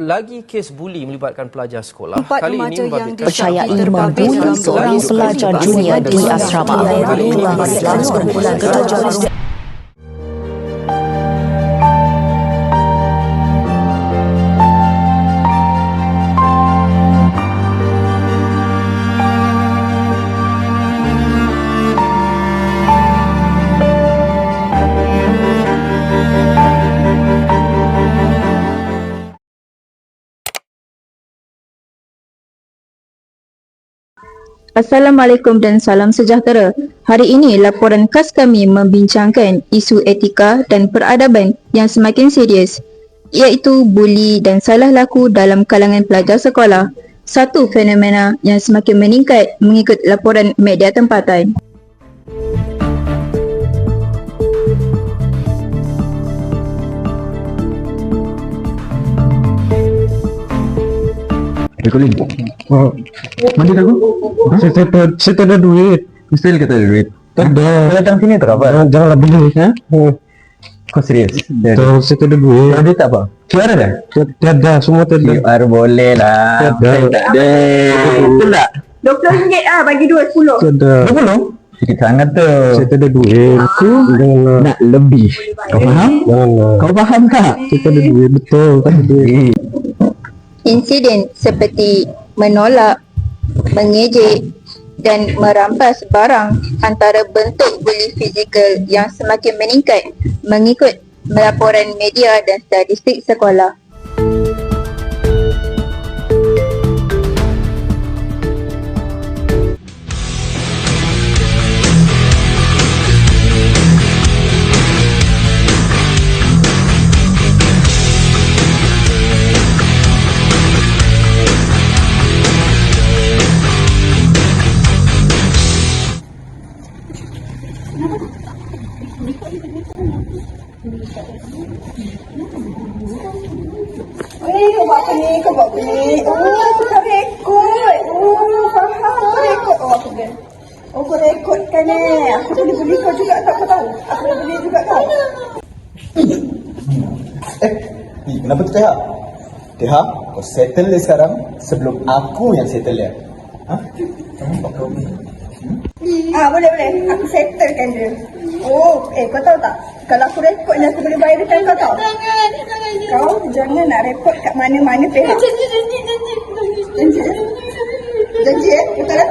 Lagi kes buli melibatkan pelajar sekolah. Empat Kali remaja ini yang Terbabit membuli dalam seorang pelajar junior di asrama Kali ini ketujuh Assalamualaikum dan salam sejahtera. Hari ini laporan khas kami membincangkan isu etika dan peradaban yang semakin serius iaitu buli dan salah laku dalam kalangan pelajar sekolah. Satu fenomena yang semakin meningkat mengikut laporan media tempatan. Eh, Colin. Oh. Mandi aku? Saya, saya, tak- saya tak ada duit. Mesti kata ada duit. Tak ada. Kau datang sini tak apa? Jangan, janganlah beli. Ha? Kau serius? Tak, saya tak ada duit. Ada tak apa? QR ada? Tiada, semua tiada. QR boleh lah. Tiada. Tak ada. Betul tak? RM20 ah bagi dua sepuluh. Tiada. Belum? Sikit sangat tu. Saya tak ada duit. Aku. Nak lebih. Kau faham? Janganlah. Kau faham tak? Saya tak ada duit. Betul. Tak ada duit. Insiden seperti menolak, mengejek dan merampas barang antara bentuk buli fizikal yang semakin meningkat mengikut laporan media dan statistik sekolah. Kenapa tu Teha? Teha, kau settle dia sekarang sebelum aku yang settle dia. Ha? Ah, boleh, boleh. Aku settlekan dia. Oh, eh, kau tahu tak? Kalau aku rekod ni, aku boleh bayarkan kau tahu? Jangan, jangan. Kau jangan nak rekod kat mana-mana pihak. Janji, janji, janji. Janji? Janji, eh? Betul, eh?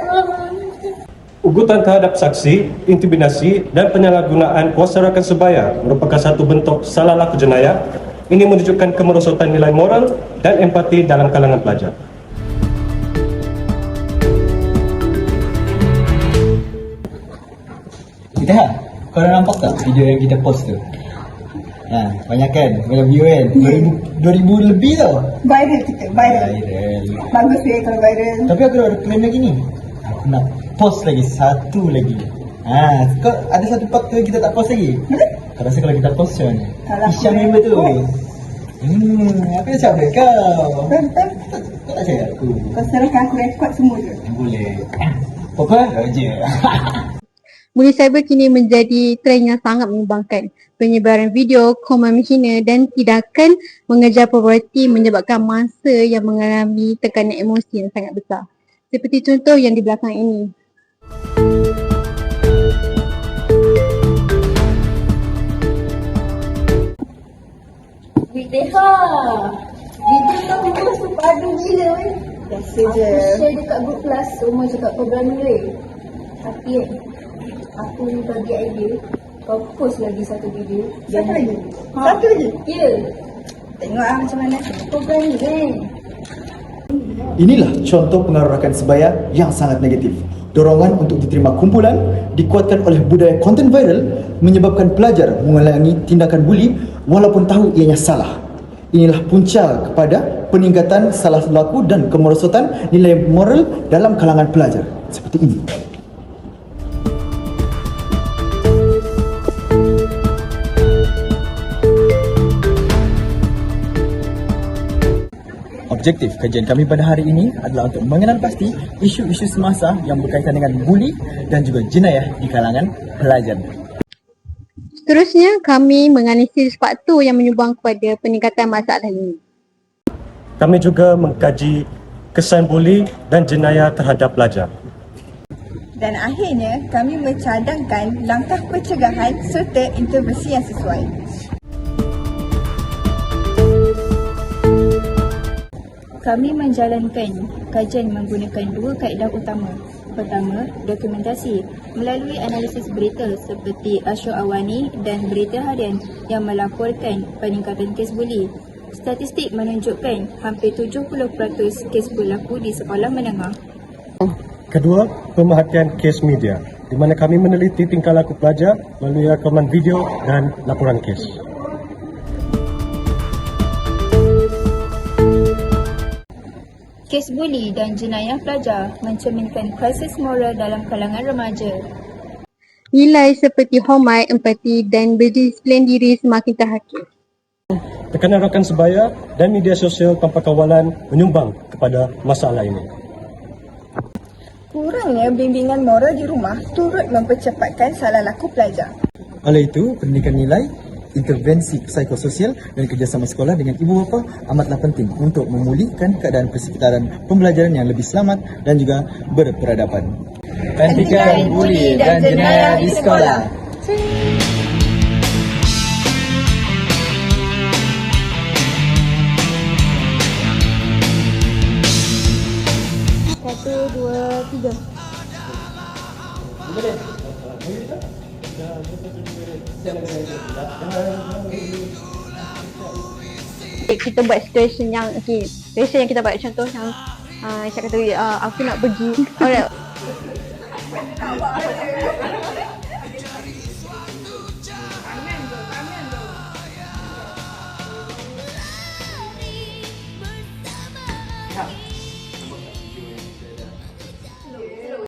Ugutan terhadap saksi, intimidasi dan penyalahgunaan kuasa rakan sebaya merupakan satu bentuk salah laku jenayah. Ini menunjukkan kemerosotan nilai moral dan empati dalam kalangan pelajar. Teha, kau dah nampak tak video yang kita post tu? Ha, banyak kan? Banyak view kan? 2000, 2000 lebih tau. Viral kita, viral. Viral. Bagus eh kalau viral. Tapi aku dah ada plan lagi ni. Aku nak post lagi satu lagi. Ha, kau ada satu part tu yang kita tak post lagi. Kau rasa kalau kita post macam mana? Isyam member tu. Hmm, aku dah cakap kau. Kau tak cakap aku. Kau serahkan aku rekod semua je. Boleh. Apa? Roger. Buli cyber kini menjadi trend yang sangat menyumbangkan. Penyebaran video, komen menghina dan tindakan mengejar populariti menyebabkan masa yang mengalami tekanan emosi yang sangat besar. Seperti contoh yang di belakang ini. Witeha. Video kau memang tu padu gila weh. Biasa je. Aku share dekat group kelas semua cakap kau berani weh. Tapi kan, aku bagi idea kau post lagi satu video. Satu lagi? Ha. Satu lagi? Ya. Tengok ah macam mana. Kau berani kan? Inilah contoh pengaruh rakan sebaya yang sangat negatif. Dorongan untuk diterima kumpulan dikuatkan oleh budaya konten viral menyebabkan pelajar mengulangi tindakan buli walaupun tahu ianya salah. Inilah punca kepada peningkatan salah laku dan kemerosotan nilai moral dalam kalangan pelajar. Seperti ini. Objektif kajian kami pada hari ini adalah untuk mengenal pasti isu-isu semasa yang berkaitan dengan buli dan juga jenayah di kalangan pelajar. Seterusnya, kami menganalisis faktor yang menyumbang kepada peningkatan masalah ini. Kami juga mengkaji kesan buli dan jenayah terhadap pelajar. Dan akhirnya, kami mencadangkan langkah pencegahan serta intervensi yang sesuai. Kami menjalankan kajian menggunakan dua kaedah utama. Pertama, dokumentasi melalui analisis berita seperti Ashok Awani dan berita harian yang melaporkan peningkatan kes buli. Statistik menunjukkan hampir 70% kes berlaku di sekolah menengah. Kedua, pemerhatian kes media di mana kami meneliti tingkah laku pelajar melalui rakaman video dan laporan kes. Kes buli dan jenayah pelajar mencerminkan krisis moral dalam kalangan remaja. Nilai seperti hormat, empati dan berdisiplin diri semakin terhakis. Tekanan rakan sebaya dan media sosial tanpa kawalan menyumbang kepada masalah ini. Kurangnya bimbingan moral di rumah turut mempercepatkan salah laku pelajar. Oleh itu, pendidikan nilai, intervensi psikososial dan kerjasama sekolah dengan ibu bapa amatlah penting untuk memulihkan keadaan persekitaran pembelajaran yang lebih selamat dan juga berperadaban. Hentikan buli dan jenayah di sekolah. Kita buat situation yang okay, situation yang kita buat contoh yang uh, saya kata uh, aku nak pergi. Alright.